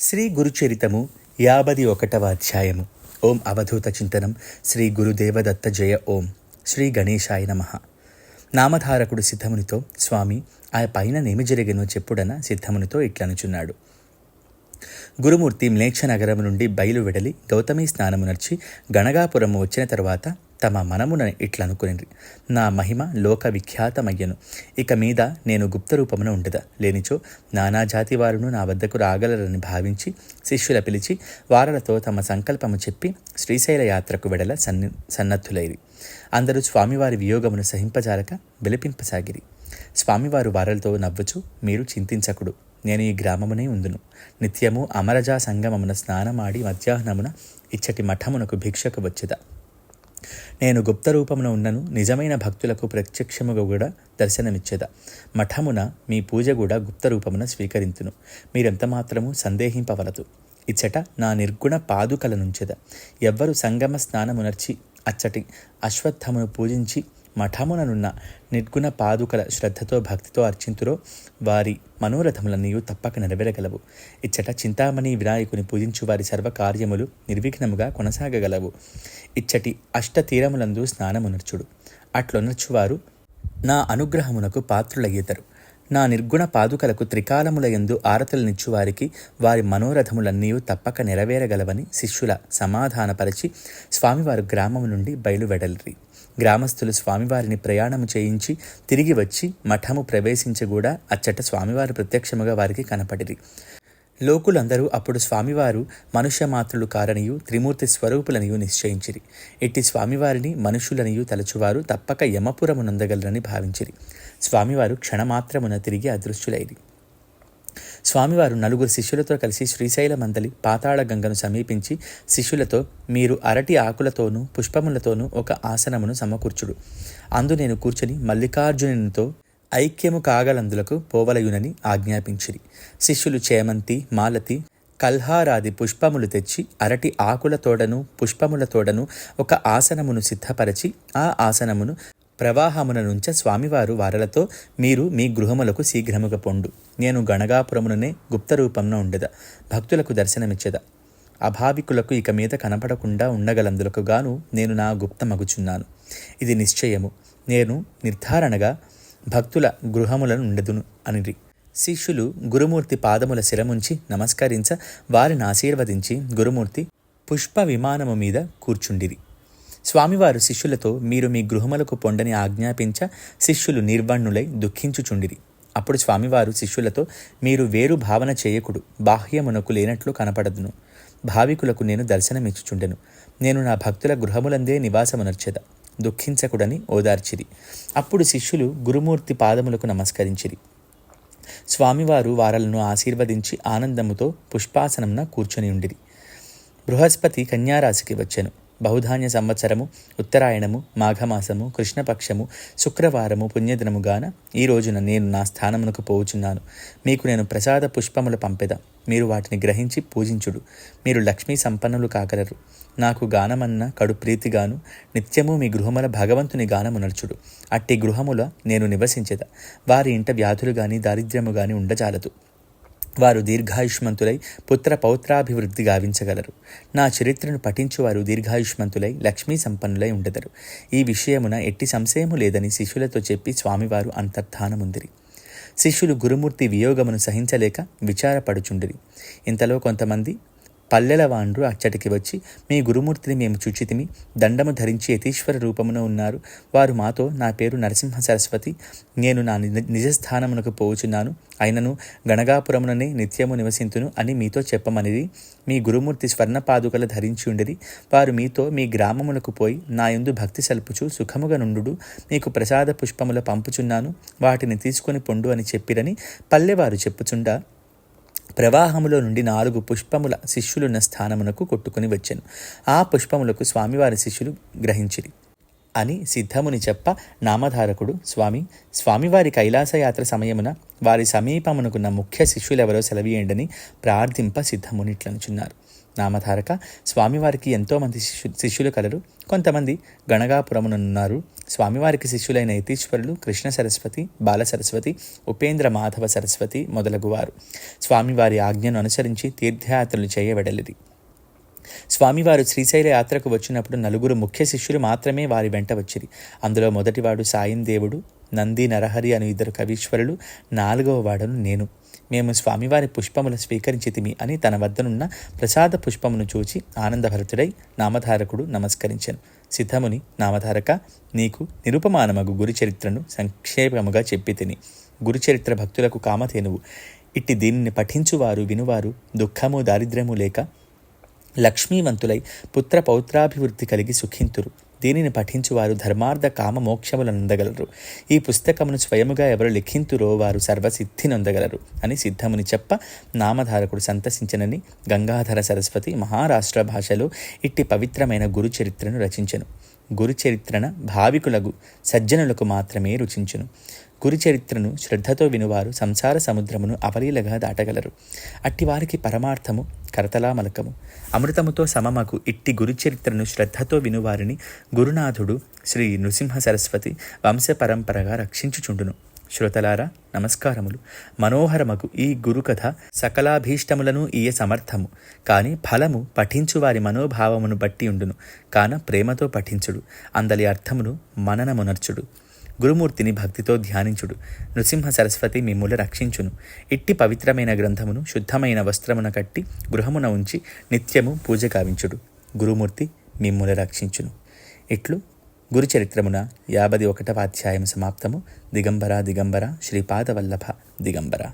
శ్రీ గురుచరితము యాభది ఒకటవ అధ్యాయము. ఓం అవధూత చింతనం. శ్రీ గురుదేవదత్త జయ. ఓం. శ్రీ గణేశాయ నమ. నామధారకుడు సిద్ధమునితో స్వామి ఆ పైన నేమి జరిగినో చెప్పుడన సిద్ధమునితో ఇట్లనుచున్నాడు. గురుమూర్తి మ్లేచ్ఛ నగరం నుండి బయలు వెడలి గౌతమి స్నానమునర్చి గణగాపురము వచ్చిన తరువాత తమ మనమున ఇట్లనుకుని నా మహిమ లోక విఖ్యాతమయ్యను ఇక మీద నేను గుప్త రూపమున ఉండదా లేనిచో నానాజాతి వారును నా వద్దకు రాగలరని భావించి శిష్యుల పిలిచి వారలతో తమ సంకల్పము చెప్పి శ్రీశైల యాత్రకు వెడల సన్ని సన్నద్ధులైరి. అందరూ స్వామివారి వియోగమును సహింపజాలక విలపింపసాగిరి. స్వామివారు వారలతో నవ్వుచు మీరు చింతించకుడు. నేను ఈ గ్రామమునే ఉందును. నిత్యము అమరజా సంగమమున స్నానమాడి మధ్యాహ్నమున ఇచ్చటి మఠమునకు భిక్షకు వచ్చేదా నేను గుప్త రూపమున ఉన్నను నిజమైన భక్తులకు ప్రత్యక్షముగా కూడా దర్శనమిచ్చేదా. మఠమున మీ పూజ కూడా గుప్త రూపమున స్వీకరింతును. మీరెంత మాత్రము సందేహింపవలదు. ఇచ్చట నా నిర్గుణ పాదుకల నుంచెద ఎవ్వరు సంగమ స్నానమునర్చి అచ్చటి అశ్వత్థమును పూజించి మఠముననున్న నిర్గుణ పాదుకల శ్రద్ధతో భక్తితో అర్చింతురో వారి మనోరథములన్నీ తప్పక నెరవేరగలవు. ఇచ్చట చింతామణి వినాయకుని పూజించు వారి సర్వకార్యములు నిర్విఘ్నముగా కొనసాగగలవు. ఇచ్చటి అష్టతీరములందు స్నానమునర్చుడు. అట్లొనర్చువారు నా అనుగ్రహమునకు పాత్రులయ్యేతరు. నా నిర్గుణ పాదుకలకు త్రికాలములయందు ఆరతలనిచ్చు వారికి వారి మనోరథములన్నీ తప్పక నెరవేరగలవని శిష్యుల సమాధానపరచి స్వామివారు గ్రామము నుండి బయలువెడలిరి. గ్రామస్థులు స్వామివారిని ప్రయాణము చేయించి తిరిగి వచ్చి మఠము ప్రవేశించగూడా అచ్చట స్వామివారు ప్రత్యక్షముగా వారికి కనపడిరి. లోకులందరూ అప్పుడు స్వామివారు మనుష్యమాతృలు కారనియు త్రిమూర్తి స్వరూపులనియు నిశ్చయించిరి. ఎట్టి స్వామివారిని మనుషులనియు తలచువారు తప్పక యమపురము నందగలరని భావించిరి. స్వామివారు క్షణమాత్రమున తిరిగి అదృశ్యులైరి. స్వామివారు నలుగురు శిష్యులతో కలిసి శ్రీశైల మందలి పాతాళ గంగను సమీపించి శిష్యులతో మీరు అరటి ఆకులతోనూ పుష్పములతోనూ ఒక ఆసనమును సమకూర్చుడు. అందు నేను కూర్చొని మల్లికార్జునునితో ఐక్యము కాగలందులకు పోవలయునని ఆజ్ఞాపించిరి. శిష్యులు చేమంతి మాలతి కల్హారాది పుష్పములు తెచ్చి అరటి ఆకుల తోడను పుష్పముల తోడను ఒక ఆసనమును సిద్ధపరచి ఆ ఆసనమును ప్రవాహమున నుంచ స్వామివారు వారలతో మీరు మీ గృహములకు శీఘ్రముగా పొండు. నేను గణగాపురముననే గుప్తరూపంన ఉండద భక్తులకు దర్శనమిచ్చద. అభావికులకు ఇక మీద కనపడకుండా ఉండగలందులకు గాను నేను నా గుప్తమగుచున్నాను. ఇది నిశ్చయము. నేను నిర్ధారణగా భక్తుల గృహములను ఉండదును అనిరి. శిష్యులు గురుమూర్తి పాదముల శిరముంచి నమస్కరించ వారిని ఆశీర్వదించి గురుమూర్తి పుష్ప విమానము మీద కూర్చుండిరి. స్వామివారు శిష్యులతో మీరు మీ గృహములకు పొండని ఆజ్ఞాపించ శిష్యులు నిర్వణ్ణులై దుఃఖించుచుండిరి. అప్పుడు స్వామివారు శిష్యులతో మీరు వేరు భావన చేయకుడు బాహ్యమునకు లేనట్లు కనపడదును. భావికులకు నేను దర్శనమిచ్చుచుండెను. నేను నా భక్తుల గృహములందే నివాసమునర్చెద దుఃఖించకుడని ఓదార్చిరి. అప్పుడు శిష్యులు గురుమూర్తి పాదములకు నమస్కరించిరి. స్వామివారు వారలను ఆశీర్వదించి ఆనందముతో పుష్పాసనంన కూర్చొని ఉండిరి బృహస్పతి కన్యారాశికి వచ్చెను. బహుధాన్య సంవత్సరము ఉత్తరాయణము మాఘమాసము కృష్ణపక్షము శుక్రవారము పుణ్యదినముగాన ఈ రోజున నేను నా స్థానమునకు పోవుచున్నాను. మీకు నేను ప్రసాద పుష్పములు పంపెద. మీరు వాటిని గ్రహించి పూజించుడు. మీరు లక్ష్మీ సంపన్నులు కాగలరు. నాకు గానమన్న కడు ప్రీతిగాను నిత్యము మీ గృహముల భగవంతుని గానము నడుచుడు. అట్టి గృహముల నేను నివసించెద. వారి ఇంట వ్యాధులు గాని దారిద్ర్యము గాని ఉండజాలదు. వారు దీర్ఘాయుష్మంతులై పుత్ర పౌత్రాభివృద్ధి గావించగలరు. నా చరిత్రను పఠించువారు దీర్ఘాయుష్మంతులై లక్ష్మీ సంపన్నులై ఉండెదరు. ఈ విషయమున ఎట్టి సంశయము లేదని శిష్యులతో చెప్పి స్వామివారు అంతర్ధానముందిరి. శిష్యులు గురుమూర్తి వియోగమును సహించలేక విచారపడుచుండిరి. ఇంతలో కొంతమంది పల్లెల వాండ్రు అచ్చటికి వచ్చి మీ గురుమూర్తిని మేము చుచితిమి. దండము ధరించి యతీశ్వర రూపమున ఉన్నారు. వారు మాతో నా పేరు నరసింహ సరస్వతి. నేను నా నిజస్థానమునకు పోవుచున్నాను. అయినను గణగాపురముననే నిత్యము నివసింతును అని మీతో చెప్పమనిది. మీ గురుమూర్తి స్వర్ణ పాదుకలు ధరించి ఉండేది వారు మీతో మీ గ్రామములకు పోయి నా యందు భక్తి సల్పుచు సుఖముగా నుండు మీకు ప్రసాద పుష్పముల పంపుచున్నాను. వాటిని తీసుకొని పొండు అని చెప్పిరని పల్లెవారు చెప్పుచుండా. ప్రవాహములో నుండి నాలుగు పుష్పముల శిష్యులున్న స్థానమునకు కొట్టుకుని వచ్చాను. ఆ పుష్పములకు స్వామివారి శిష్యులు గ్రహించిరి అని సిద్ధముని చెప్ప నామధారకుడు స్వామి. స్వామివారి కైలాసయాత్ర సమయమున వారి సమీపమునకున్న ముఖ్య శిష్యులెవరో సెలవీయండని ప్రార్థింప సిద్ధమునిట్లనుచున్నారు. నామధారక స్వామివారికి ఎంతోమంది శిష్యు శిష్యులు కలరు. కొంతమంది గణగాపురమునున్నారు. స్వామివారికి శిష్యులైన యతీశ్వరులు కృష్ణ సరస్వతి బాల సరస్వతి ఉపేంద్ర మాధవ సరస్వతి మొదలగువారు. స్వామివారి ఆజ్ఞను అనుసరించి తీర్థయాత్రలు చేయబడలిది. స్వామివారు శ్రీశైల యాత్రకు వచ్చినప్పుడు నలుగురు ముఖ్య శిష్యులు మాత్రమే వారి వెంట వచ్చిరి. అందులో మొదటివాడు సాయం దేవుడు నంది నరహరి అను ఇద్దరు కవీశ్వరులు నాలుగవ వాడను నేను. మేము స్వామివారి పుష్పములు స్వీకరించితిమి అని తన వద్దనున్న ప్రసాద పుష్పమును చూచి ఆనందభరితుడై నామధారకుడు నమస్కరించాను. సిద్ధముని నామధారక నీకు నిరుపమానమగు గురుచరిత్రను సంక్షేపముగా చెప్పి తిని గురుచరిత్ర భక్తులకు కామధేనువు. ఇట్టి దీనిని పఠించువారు వినువారు దుఃఖము దారిద్ర్యము లేక లక్ష్మీవంతులై పుత్ర పౌత్రాభివృద్ధి కలిగి సుఖింతురు. దీనిని పఠించువారు ధర్మార్థ కామ మోక్షములు నొందగలరు ఈ పుస్తకమును స్వయముగా ఎవరు లిఖింతురో వారు సర్వసిద్ధి నొందగలరు అని సిద్ధముని చెప్ప నామధారకుడు సంతసించనని గంగాధర సరస్వతి మహారాష్ట్ర భాషలో ఇట్టి పవిత్రమైన గురు చరిత్రను రచించెను. గురుచరిత్రన భావికులగు భావికులకు సజ్జనులకు మాత్రమే రుచించును. గురుచరిత్రను శ్రద్ధతో వినువారు సంసార సముద్రమును అవలీలగా దాటగలరు. అట్టివారికి పరమార్థము కరతలామలకము అమృతముతో సమమకు ఇట్టి గురుచరిత్రను శ్రద్ధతో వినువారిని గురునాథుడు శ్రీ నృసింహ సరస్వతి వంశపరంపరగా రక్షించుచుండును. శ్రోతలారా నమస్కారములు. మనోహరమగు ఈ గురుకథ సకలాభీష్టములను ఈయ సమర్థము. కాని ఫలము పఠించు వారి మనోభావమును బట్టి ఉండును. కాన ప్రేమతో పఠించుడు. అందలి అర్థమును మననమునర్చుడు. గురుమూర్తిని భక్తితో ధ్యానించుడు. నృసింహ సరస్వతి మిమ్ముల రక్షించును. ఇట్టి పవిత్రమైన గ్రంథమును శుద్ధమైన వస్త్రమున కట్టి గృహమున ఉంచి నిత్యము పూజ కావించుడు గురుమూర్తి మిమ్ముల రక్షించును. ఇట్లు గురుచరిత్రమున యాభై ఒకటవ అధ్యాయం సమాప్తము. దిగంబర దిగంబర శ్రీపాదవల్లభ దిగంబర.